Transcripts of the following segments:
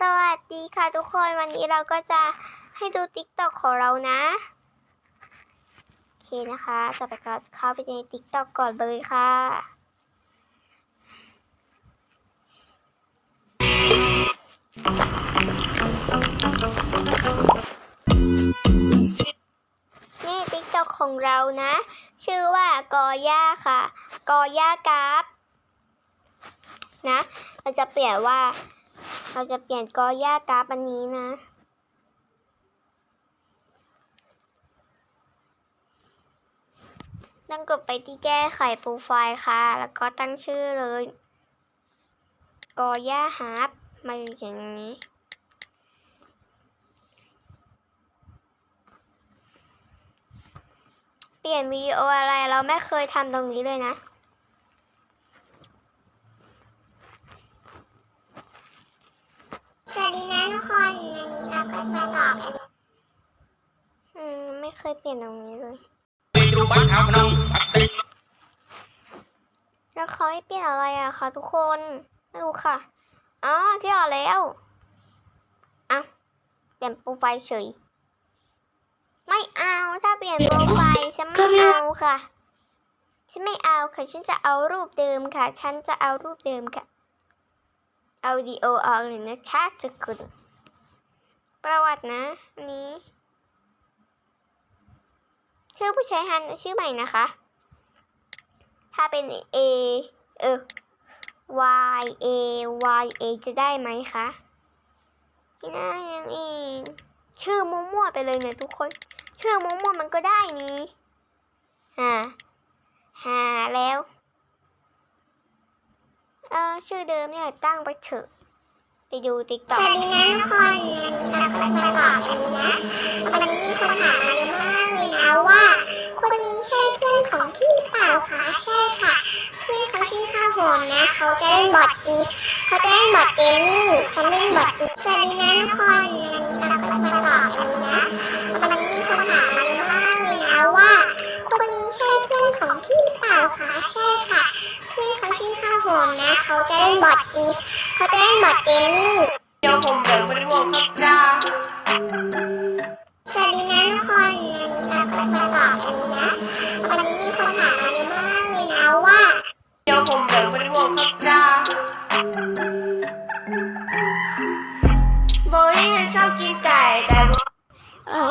สวัสดีค่ะทุกคนวันนี้เราก็จะให้ดู t ิ k t o k ของเรานะ โอเคนะคะต่อไปก็เข้าไปใน t ิ k t o k ก่อนเลยค่ะนี่ t ิ k t o k ของเรานะ ชื่อว่ากอย่าค่ะ กอย่ากราฟนะ เราจะเปลี่ยนว่า เราจะเปลี่ยนกอย่ากราฟอันนี้นะ ต้องกดไปที่แก้ไขโปรไฟล์ค่ะ แล้วก็ตั้งชื่อเลย กอย่าฮาร์ปมาอยู่อย่างนี้เปลี่ยนวิดีโออะไรเราไม่เคยทำตรงนี้เลยนะ สวัสดีนะทุก คนวันนี้เราก็จะมาหลอกกันอืมไม่เคยเปลี่ยนตรงนี้เลยแล้วเขาให้เปลี่ยนอะไรอะคะทุกคนไม่รู้ค่ะอ๋อที่ออกแล้วอะเปลี่ยนโปรไฟล์เฉยไม่เอาถ้าเปลี่ยนโปรไฟล์ฉันไม่เอาค่ะฉันไม่เอาค่ะฉันจะเอารูปเดิมค่ะ ฉันจะเอารูปเดิมค่ะ เอาดีโอออกเลยนะคะจะคุณ ประวัตินะอันนี้ ชื่อผู้ใช้ฮันชื่อใหม่นะคะ ถ้าเป็น A เออ Y A Y A จะได้ไหมคะพี่น่ายังเองชื่อมั่วๆไปเลยเนี่ยทุกคน ชื่อมั่วๆมันก็ได้นี่หาหาแล้ว เออชื่อเดิมเนี่ยตั้งไปเถอะ ไปดูติ๊กสต็อกวัสดีนะทุกคนวันนี้เราก็จะมาหลอกกันนะวันนี้มีคนถามมาเยอะมากเลยนะว่า คนนี้ใช่เพื่อนของพี่หรือเปล่าคะใช่ค่ะ เพื่อนเขาชื่อข้าวหอมนะ เขาจะเล่นบอทจีเขาจะเล่นบอทเจมี่ฉันเล่นบอทจีสวัสดีนะทุกคนวันนี้เราก็จะมาหลอกกันนะวันนี้มีคนถามมาเยอะมากเลยนะว่า คนนี้ใช่เพื่อนของพี่หรือเปล่าคะใช่ค่ะ เพื่อนเขาชื่อข้าวหอมนะ เขาจะเล่นบอทจี เขาจะเล่นบอทเจมี่ eu vou ver o Pedro สวัสดีนะทุกคนวันนี้เราก็จะมาหลอกกันนะ วันนี้มีคนถามมาเยอะมากเลยนะว่า eu vou ver o Pedro โบลิ่งชอบกินไก่แต่โบโอ้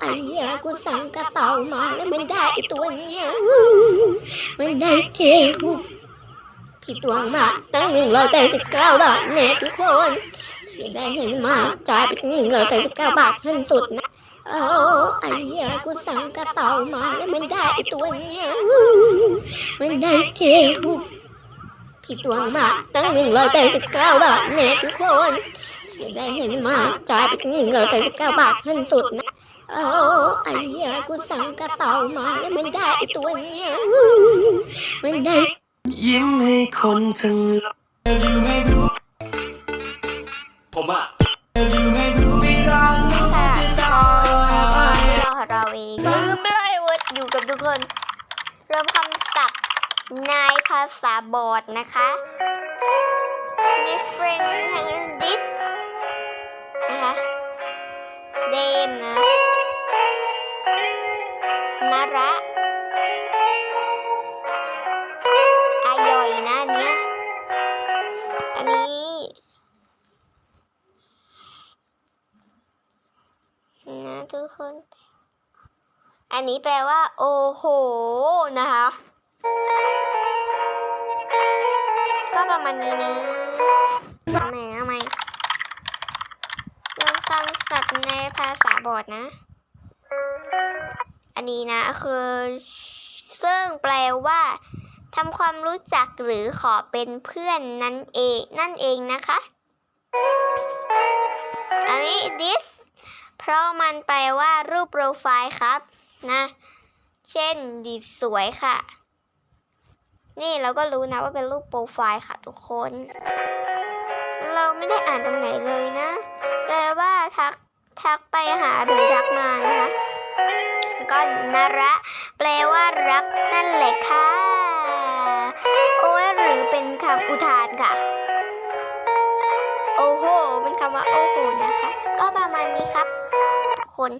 ไอ้เหี้ยกูสั่งกระเป๋ามาแล้วมันได้ไอ้ตัวเนี้ยมันได้เจล ผิดหวังมากตั้งหนึ่งร้อยแปดสิบเก้าบาทแน่ทุกคนเสียดายเห็นมากจ่ายไปถึงหนึ่งร้อยแปดสิบเก้าบาทขั้นสุดนะโอ้ไอ้เหี้ยกูสั่งกระเป๋ามาแล้วมันได้ไอ้ตัวเนี้ยมันได้เจลผิดหวังมากตั้งหนึ่งร้อยแปดสิบเก้าบาทแน่ทุกคนเสียดายเห็นมากจ่ายไปถึงหนึ่งร้อยแปดสิบเก้าบาทขั้นสุดนะโอ้ไอ้เหี้ยกูสั่งกระเป๋ามาแล้วมันได้ไอ้ตัวเนี้ยมันได้ ยิ้มให้คนทั้งโลกผมอะเราเราเองลืมไม่ได้ว่าอยู่กับทุกคน เริ่มคำศัพท์ในภาษาบอร์ดนะคะ ทุกคน อันนี้แปลว่า โอ้โห นะคะ ก็ประมาณนี้นะทำไมทำไมเรื่องคำศัพท์ในภาษาบอดนะ อันนี้นะคือ ซึ่งแปลว่าทำความรู้จักหรือขอเป็นเพื่อนนั่นเองนั่นเองนะคะ อันนี้ this เพราะมันแปลว่ารูปโปรไฟล์ครับ นะ เช่นดีสวยค่ะ นี่เราก็รู้นะว่าเป็นรูปโปรไฟล์ค่ะทุกคน เราไม่ได้อ่านตรงไหนเลยนะ แปลว่าทักทักไปหาหรือทักมานะคะก็นระแปลว่ารักนั่นแหละค่ะ โอ้ยหรือเป็นคำอุทานค่ะ โอ้โห เป็นคำว่าโอ้โหนะคะ ก็ประมาณนี้ครับ คน